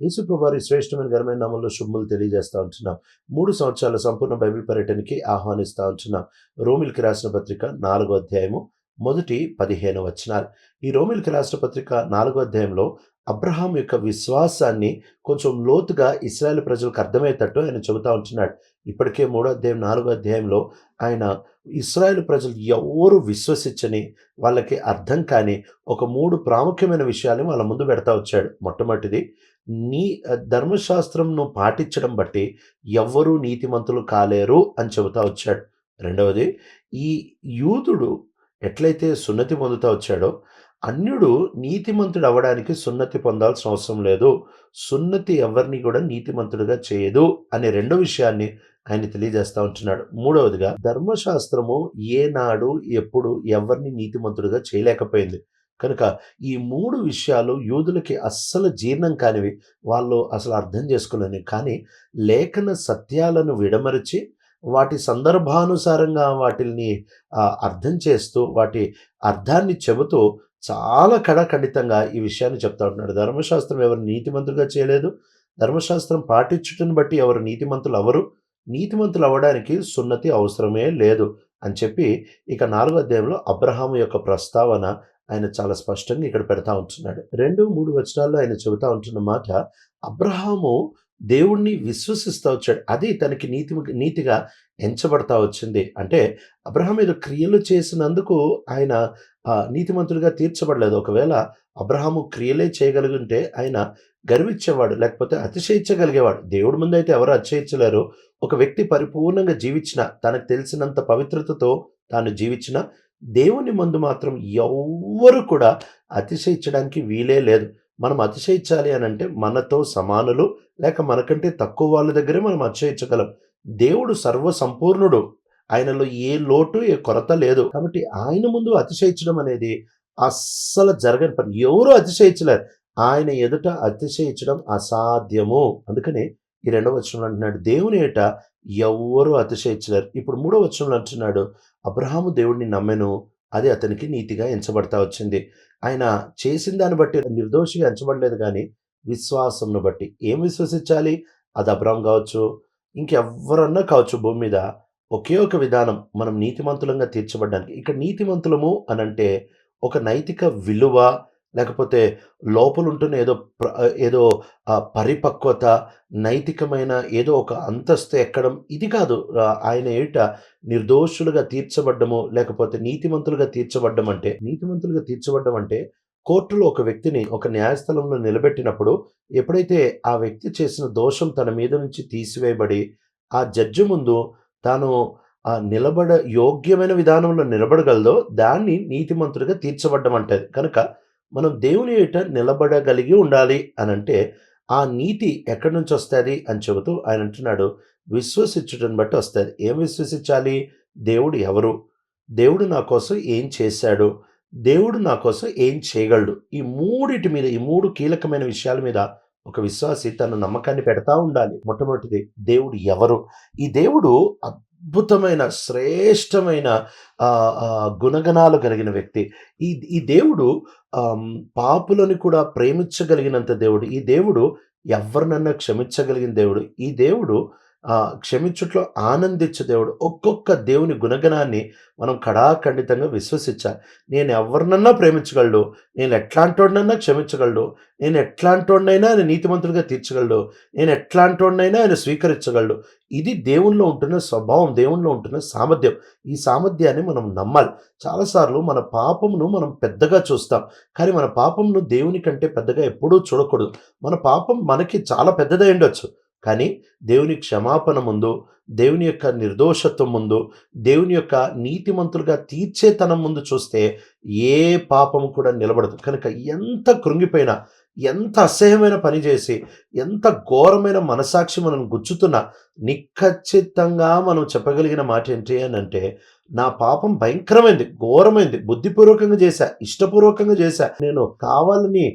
యేసుప్రభు వారి శ్రేష్టమైన ఘనమైన నామంలో శుభములు తెలియజేస్తూ ఉంటున్నాం. మూడు సంవత్సరాల సంపూర్ణ బైబిల్ పర్యటనకి ఆహ్వానిస్తూ ఉంటున్నాం. రోమిల్కి రాసిన పత్రిక నాలుగో అధ్యాయము మొదటి పదిహేను వచనాలు. ఈ రోమిల్కి రాసిన పత్రిక నాలుగో అధ్యాయంలో అబ్రహాం యొక్క విశ్వాసాన్ని కొంచెం లోతుగా ఇస్రాయేల్ ప్రజలకు అర్థమయ్యేటట్టు ఆయన చెబుతా ఉంటున్నాడు. ఇప్పటికే మూడో అధ్యాయం నాలుగో అధ్యాయంలో ఆయన ఇస్రాయేల్ ప్రజలు ఎవరు విశ్వసించని వాళ్ళకి అర్థం కాని ఒక మూడు ప్రాముఖ్యమైన విషయాలు వాళ్ళ ముందు పెడతా వచ్చాడు. మొట్టమొదటిది నీ ధర్మశాస్త్రంను పాటించడం బట్టి ఎవ్వరూ నీతిమంతులు కాలేరు అని చెబుతా వచ్చాడు. రెండవది ఈ యూదుడు ఎట్లయితే సున్నతి పొందుతా వచ్చాడో అన్యుడు నీతిమంతుడు అవ్వడానికి సున్నతి పొందాల్సిన అవసరం లేదు. సున్నతి ఎవరిని కూడా నీతిమంతుడుగా చేయదు అనే రెండో విషయాన్ని ఆయన తెలియజేస్తూ ఉంటున్నాడు. మూడవదిగా ధర్మశాస్త్రము ఏనాడు ఎప్పుడు ఎవరిని నీతిమంతుడుగా చేయలేకపోయింది. కనుక ఈ మూడు విషయాలు యూదులకి అస్సలు జీర్ణం కానివి. వాళ్ళు అసలు అర్థం చేసుకోలేని. కానీ లేఖన సత్యాలను విడమరిచి వాటి సందర్భానుసారంగా వాటిని అర్థం చేస్తూ వాటి అర్థాన్ని చెబుతూ చాలా కడఖండితంగా ఈ విషయాన్ని చెప్తా ఉంటున్నాడు. ధర్మశాస్త్రం ఎవరు నీతిమంతులుగా చేయలేదు. ధర్మశాస్త్రం పాటించుటను బట్టి ఎవరు నీతిమంతులు అవరు. నీతిమంతులు అవ్వడానికి సున్నతి అవసరమే లేదు అని చెప్పి ఇక నాలుగో అధ్యాయంలో అబ్రహాము యొక్క ప్రస్తావన ఆయన చాలా స్పష్టంగా ఇక్కడ పెడతా ఉంటున్నాడు. రెండు మూడు వచనాల్లో ఆయన చెబుతా ఉంటున్న మాట అబ్రహాము దేవుణ్ణి విశ్వసిస్తూ వచ్చాడు. అది తనకి నీతి నీతిగా ఎంచబడతా వచ్చింది. అంటే అబ్రహాం ఏదో క్రియలు చేసినందుకు ఆయన నీతిమంతుడిగా తీర్చబడలేదు. ఒకవేళ అబ్రహాము క్రియలే చేయగలిగింటే ఆయన గర్వించేవాడు లేకపోతే అతిశయించగలిగేవాడు. దేవుడి ముందు అయితే ఎవరు అతిశయించలేరు. ఒక వ్యక్తి పరిపూర్ణంగా జీవించిన తనకు తెలిసినంత పవిత్రతతో తాను జీవించిన దేవుని ముందు మాత్రం ఎవ్వరు కూడా అతిశయించడానికి వీలే లేదు. మనం అతిశయించాలి అని అంటే మనతో సమానులు లేక మనకంటే తక్కువ వాళ్ళ దగ్గరే మనం అతిశయించగలం. దేవుడు సర్వసంపూర్ణుడు. ఆయనలో ఏ లోటు ఏ కొరత లేదు. కాబట్టి ఆయన ముందు అతిశయించడం అనేది అస్సలు జరగని పని. ఎవరు అతిశయించలేరు. ఆయన ఎదుట అతిశయించడం అసాధ్యము. అందుకని ఈ రెండవ వచనంలో అంటున్నాడు దేవుని ఏట ఎవ్వరూ అతిశయించలేరు. ఇప్పుడు మూడవ వచనంలో అంటున్నాడు అబ్రహాము దేవుడిని నమ్మెను అది అతనికి నీతిగా ఎంచబడతా వచ్చింది. ఆయన చేసిన దాన్ని బట్టి నిర్దోషిగా ఎంచబడలేదు కానీ విశ్వాసంను బట్టి. ఏం విశ్వసించాలి? అది అబ్రహం కావచ్చు ఇంకెవ్వరన్నా కావచ్చు భూమి మీద ఒకే ఒక విధానం మనం నీతిమంతులంగా తీర్చబడడానికి. ఇక్కడ నీతిమంతులము అని అంటే ఒక నైతిక విలువ లేకపోతే లోపల ఉంటున్న ఏదో ప్ర- ఏదో పరిపక్వత నైతికమైన ఏదో ఒక అంతస్తు ఎక్కడం ఇది కాదు. ఆయన ఏట నిర్దోషులుగా తీర్చబడ్డము లేకపోతే నీతిమంతులుగా తీర్చబడ్డం అంటే నీతిమంతులుగా తీర్చబడ్డం అంటే కోర్టులో ఒక వ్యక్తిని ఒక న్యాయస్థలంలో నిలబెట్టినప్పుడు ఎప్పుడైతే ఆ వ్యక్తి చేసిన దోషం తన మీద నుంచి తీసివేయబడి ఆ జడ్జి ముందు తాను ఆ నిలబడ యోగ్యమైన విధానంలో నిలబడగలదో దాన్ని నీతిమంతుడిగా తీర్చబడ్డం అంటది. కనుక మనం దేవుని ఏట నిలబడగలిగి ఉండాలి అని అంటే ఆ నీతి ఎక్కడి నుంచి వస్తుంది అని చెబుతూ ఆయన అంటున్నాడు. విశ్వసించడం బట్టి వస్తుంది. ఏం విశ్వసించాలి? దేవుడు ఎవరు? దేవుడు నా కోసం ఏం చేశాడు? దేవుడు నా కోసం ఏం చేయగలడు? ఈ మూడిటి మీద ఈ మూడు కీలకమైన విషయాల మీద ఒక విశ్వాసి తన నమ్మకాన్ని పెడతా ఉండాలి. మొట్టమొదటిది దేవుడు ఎవరు? ఈ దేవుడు అద్భుతమైన శ్రేష్టమైన గుణగణాలు కలిగిన వ్యక్తి. ఈ ఈ దేవుడు పాపులను కూడా ప్రేమించగలిగినంత దేవుడు. ఈ దేవుడు ఎవరినన్నా క్షమించగలిగిన దేవుడు. ఈ దేవుడు క్షమించుట్లో ఆనందించే దేవుడు. ఒక్కొక్క దేవుని గుణగణాన్ని మనం కడాఖండితంగా విశ్వసించాలి. నేను ఎవరినన్నా ప్రేమించగలడు నేను ఎట్లాంటోడినన్నా క్షమించగలడు నేను ఎట్లాంటోడినైనా ఆయన నీతిమంతుడిగా తీర్చగలడు నేను ఎట్లాంటోడినైనా ఆయన స్వీకరించగలడు. ఇది దేవునిలో ఉంటున్న స్వభావం దేవునిలో ఉంటున్న సామర్థ్యం. ఈ సామర్థ్యాన్ని మనం నమ్మాలి. చాలాసార్లు మన పాపమును మనం పెద్దగా చూస్తాం. కానీ మన పాపమును దేవుని కంటే పెద్దగా ఎప్పుడూ చూడకూడదు. మన పాపం మనకి చాలా పెద్దదై ఉండొచ్చు. కానీ దేవుని క్షమాపణ ముందు దేవుని యొక్క నిర్దోషత్వం ముందు దేవుని యొక్క నీతిమంతులుగా తీర్చేతనం ముందు చూస్తే ఏ పాపము కూడా నిలబడదు. కనుక ఎంత కృంగిపోయినా ఎంత అసహ్యమైన పని చేసి ఎంత ఘోరమైన మనసాక్షి మనం గుచ్చుతున్నా నిఖచ్చితంగా మనం చెప్పగలిగిన మాట ఏంటి అని అంటే నా పాపం భయంకరమైంది ఘోరమైంది బుద్ధిపూర్వకంగా చేశా ఇష్టపూర్వకంగా చేశా నేను కావాలని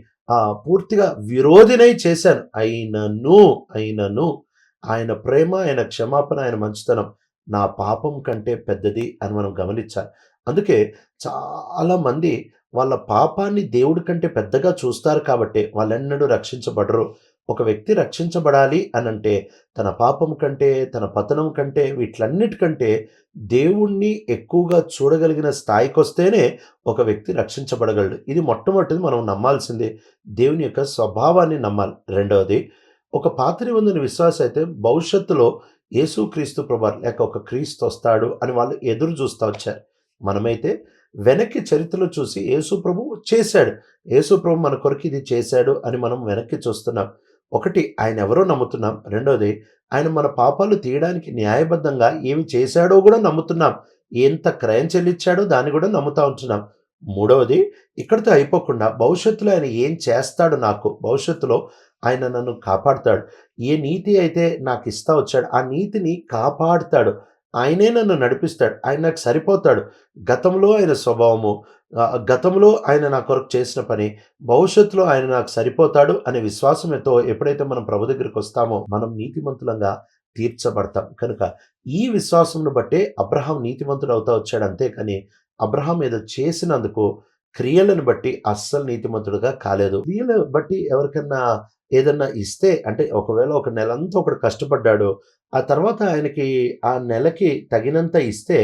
పూర్తిగా విరోధినై చేశాను. అయినను అయినను. ఆయన ప్రేమ ఆయన క్షమాపణ ఆయన మంచితనం నా పాపం కంటే పెద్దది అని మనం గమనించాలి. అందుకే చాలా మంది వాళ్ళ పాపాన్ని దేవుడి కంటే పెద్దగా చూస్తారు కాబట్టి వాళ్ళెన్నడూ రక్షించబడరు. ఒక వ్యక్తి రక్షించబడాలి అనంటే తన పాపం కంటే, తన పతనం కంటే, వీటిలన్నిటికంటే దేవుణ్ణి ఎక్కువగా చూడగలిగిన స్థాయికొస్తేనే ఒక వ్యక్తి రక్షించబడగలడు. ఇది మొట్టమొదటిది మనం నమ్మాల్సిందే. దేవుని యొక్క స్వభావాన్ని నమ్మాలి. రెండవది ఒక పాత్రి ఉందని విశ్వాసి అయితే భవిష్యత్తులో యేసుక్రీస్తు ప్రభావం లేక ఒక క్రీస్తు వస్తాడు అని వాళ్ళు ఎదురు చూస్తూ వచ్చారు. మనమైతే వెనక్కి చరిత్రలో చూసి యేసు ప్రభు చేశాడు. యేసు ప్రభు మన కొరకు ఇది చేశాడు అని మనం వెనక్కి చూస్తున్నాం. ఒకటి ఆయన ఎవరో నమ్ముతున్నాం. రెండోది ఆయన మన పాపాలు తీయడానికి న్యాయబద్ధంగా ఏమి చేశాడో కూడా నమ్ముతున్నాం. ఎంత క్రయం చెల్లించాడో దాన్ని కూడా నమ్ముతా ఉంటున్నాం. మూడవది ఇక్కడితో అయిపోకుండా భవిష్యత్తులో ఆయన ఏం చేస్తాడు నాకు, భవిష్యత్తులో ఆయన నన్ను కాపాడుతాడు. ఏ నీతి అయితే నాకు ఇస్తా వచ్చాడు ఆ నీతిని కాపాడుతాడు. ఆయనే నన్ను నడిపిస్తాడు. ఆయన నాకు సరిపోతాడు. గతంలో ఆయన స్వభావము, గతంలో ఆయన నా కొరకు చేసిన పని, భవిష్యత్తులో ఆయన నాకు సరిపోతాడు అనే విశ్వాసంతో ఎప్పుడైతే మనం ప్రభు దగ్గరికి వస్తామో మనం నీతిమంతులంగా తీర్చబడతాం. కనుక ఈ విశ్వాసమును బట్టే అబ్రహాం నీతిమంతుడు అవుతా వచ్చాడు అంతేకాని అబ్రహాం ఏదో చేసినందుకు క్రియలను బట్టి అస్సలు నీతిమంతుడుగా కాలేదు. క్రియలు బట్టి ఎవరికన్నా ఏదన్నా ఇస్తే అంటే ఒకవేళ ఒక నెలంతా ఒకడు కష్టపడ్డాడు. ఆ తర్వాత ఆయనకి ఆ నెలకి తగినంత ఇస్తే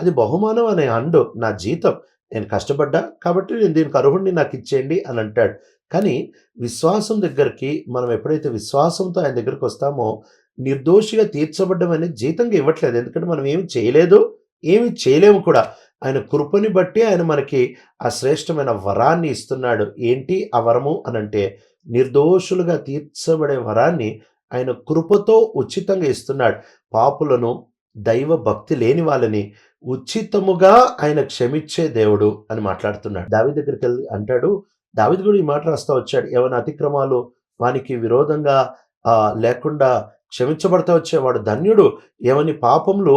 అది బహుమానం అనే అండు నా జీతం. నేను కష్టపడ్డా కాబట్టి నేను దీనికి అర్హుడిని నాకిచ్చేయండి అని అంటాడు. కానీ విశ్వాసం దగ్గరికి మనం ఎప్పుడైతే విశ్వాసంతో ఆయన దగ్గరికొస్తామో నిర్దోషిగా తీర్చబడ్డం అనేది జీతంగా ఇవ్వట్లేదు. ఎందుకంటే మనం ఏమి చేయలేదు, ఏమి చేయలేము కూడా. ఆయన కృపని బట్టి ఆయన మనకి ఆ శ్రేష్టమైన వరాన్ని ఇస్తున్నాడు. ఏంటి ఆ వరము అనంటే నిర్దోషులుగా తీర్చబడే వరాన్ని ఆయన కృపతో ఉచితంగా ఇస్తున్నాడు. పాపులను, దైవ భక్తి లేని వాళ్ళని ఉచితముగా ఆయన క్షమించే దేవుడు అని మాట్లాడుతున్నాడు. దావి దగ్గరికి వెళ్ళి అంటాడు. దావిది కూడా ఈ మాట రాస్తా వచ్చాడు. ఏమైనా అతిక్రమాలు వానికి విరోధంగా లేకుండా క్షమించబడతా వచ్చేవాడు ధన్యుడు. ఎవని పాపములు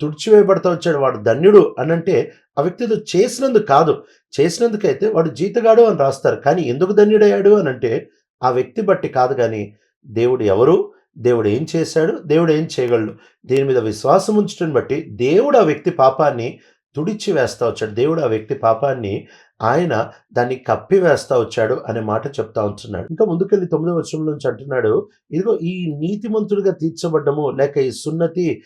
తుడిచివేయబడతా వచ్చాడు వాడు ధన్యుడు అనంటే ఆ వ్యక్తి చేసినందుకు కాదు. చేసినందుకైతే వాడు జీతగాడు అని రాస్తారు. కానీ ఎందుకు ధన్యుడయ్యాడు అంటే ఆ వ్యక్తి బట్టి కాదు కానీ దేవుడు ఎవరు? దేవుడు ఏం చేశాడు? దేవుడు ఏం చేయగలడు? దీని మీద విశ్వాసం ఉంచడం బట్టి దేవుడు ఆ వ్యక్తి పాపాన్ని తుడిచి వేస్తా వచ్చాడు. దేవుడు ఆ వ్యక్తి పాపాన్ని ఆయన దాన్ని కప్పి వేస్తా వచ్చాడు అనే మాట చెప్తా ఉంటున్నాడు. ఇంకా ముందుకెళ్ళి తొమ్మిదో వర్షం నుంచి అంటున్నాడు. ఇదిగో ఈ నీతిమంతుడిగా తీర్చబడ్డము లేక ఈ సున్నతి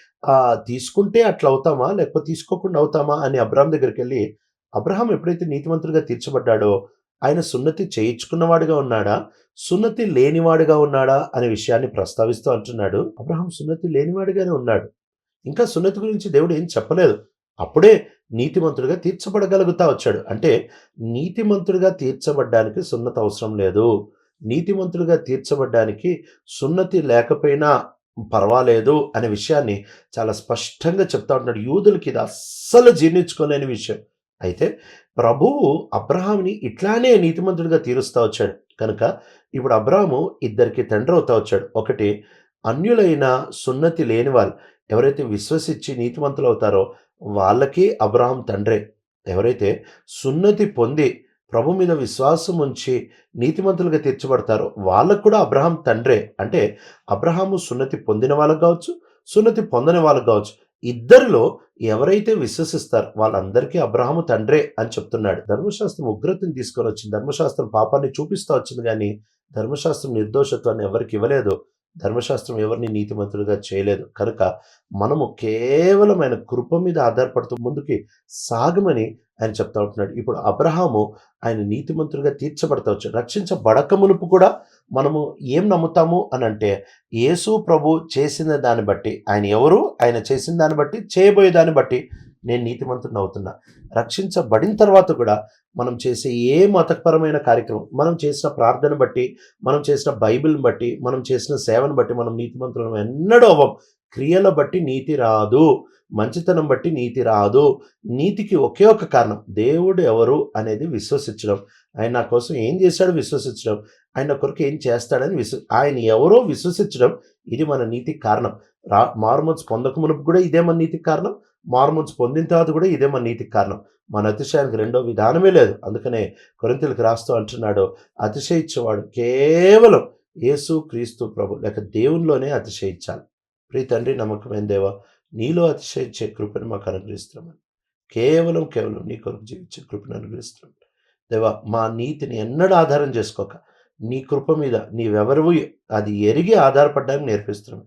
తీసుకుంటే అట్లా అవుతామా? లేకపోతే తీసుకోకుండా అవుతామా? అని అబహం దగ్గరికి వెళ్ళి అబ్రహాం ఎప్పుడైతే నీతిమంతుడిగా తీర్చబడ్డాడో ఆయన సున్నతి చేయించుకున్నవాడుగా ఉన్నాడా? సున్నతి లేనివాడుగా ఉన్నాడా? అనే విషయాన్ని ప్రస్తావిస్తూ అంటున్నాడు. అబ్రహాం సున్నతి లేనివాడుగానే ఉన్నాడు. ఇంకా సున్నతి గురించి దేవుడు ఏం చెప్పలేదు. అప్పుడే నీతిమంతుడిగా తీర్చబడగలుగుతా వచ్చాడు. అంటే నీతిమంతుడిగా తీర్చబడ్డానికి సున్నతి అవసరం లేదు. నీతిమంతుడిగా తీర్చబడ్డానికి సున్నతి లేకపోయినా పర్వాలేదు అనే విషయాన్ని చాలా స్పష్టంగా చెప్తా ఉంటున్నాడు. యూదులకి ఇది అస్సలు జీర్ణించుకోలేని విషయం. అయితే ప్రభువు అబ్రహాంని ఇట్లానే నీతిమంతుడిగా తీరుస్తా వచ్చాడు. కనుక ఇప్పుడు అబ్రాహము ఇద్దరికి తండ్రి అవుతా వచ్చాడు. ఒకటి అన్యులైన సున్నతి లేని వాళ్ళు ఎవరైతే విశ్వసించి నీతిమంతులు అవుతారో వాళ్ళకి అబ్రహాం తండ్రే. ఎవరైతే సున్నతి పొంది ప్రభు మీద విశ్వాసం ఉంచి నీతిమంతులుగా తీర్చబడతారో వాళ్ళకు కూడా అబ్రహాం తండ్రే. అంటే అబ్రహాము సున్నతి పొందిన వాళ్ళకు కావచ్చు, సున్నతి పొందని వాళ్ళకు కావచ్చు. ఇద్దరిలో ఎవరైతే విశ్వసిస్తారు వాళ్ళందరికీ అబ్రహాము తండ్రే అని చెప్తున్నాడు. ధర్మశాస్త్రం ఉగ్రతను తీసుకొనొచ్చింది. ధర్మశాస్త్రం పాపాన్ని చూపిస్తా వచ్చింది కానీ ధర్మశాస్త్రం నిర్దోషత్వాన్ని ఎవరికి ఇవ్వలేదు. ధర్మశాస్త్రం ఎవరిని నీతిమంతులుగా చేయలేదు. కనుక మనము కేవలం ఆయన కృప మీద ఆధారపడుతూ ముందుకి సాగమని ఆయన చెప్తా ఉంటున్నాడు. ఇప్పుడు అబ్రహాము ఆయన నీతిమంతులుగా తీర్చబడతా వచ్చాడు. రక్షించబడక మునుపు కూడా మనము ఏం నమ్ముతాము అనంటే యేసు ప్రభు చేసిన దాన్ని బట్టి ఆయన ఎవరు? ఆయన చేసిన దాన్ని బట్టి, చేయబోయే దాన్ని బట్టి నేను నీతిమంతుడిని అవుతున్నా. రక్షించబడిన తర్వాత కూడా మనం చేసే ఏ మతపరమైన కార్యక్రమం, మనం చేసిన ప్రార్థన బట్టి, మనం చేసిన బైబిల్‌ని బట్టి, మనం చేసిన సేవను బట్టి మనం నీతిమంతులం ఎన్నడూ అవ్వం. క్రియల బట్టి నీతి రాదు. మంచితనం బట్టి నీతి రాదు. నీతికి ఒకే ఒక కారణం దేవుడు ఎవరు అనేది విశ్వసించడం. ఆయన నా కోసం ఏం చేశాడో విశ్వసించడం. ఆయన కొరకు ఏం చేస్తాడని విశ్వ ఆయన ఎవరో విశ్వసించడం ఇది మన నీతికి కారణం. రా మారుమనసు పొందకమునపు కూడా ఇదే మన నీతికి కారణం. మారుమనసు పొందిన తర్వాత కూడా ఇదే మన నీతికి కారణం. మన అతిశయానికి రెండో విధానమే లేదు. అందుకనే కొరింతలకు రాస్తూ అంటున్నాడు అతిశయించేవాడు కేవలం యేసు క్రీస్తు ప్రభు లేక దేవునిలోనే అతిశయించాలి. ప్రీ తండ్రి నమ్మకమైన దేవా నీలో అతిశయించే కృపను మాకు అనుగ్రహిస్తున్నామని. కేవలం కేవలం నీ కొరకు జీవించే కృపను అనుగ్రహిస్తున్నాం. దేవా మా నీతిని ఎన్నడూ ఆధారం చేసుకోక నీ కృప మీద నీవెవరు అది ఎరిగి ఆధారపడడానికి నేర్పిస్తున్నాం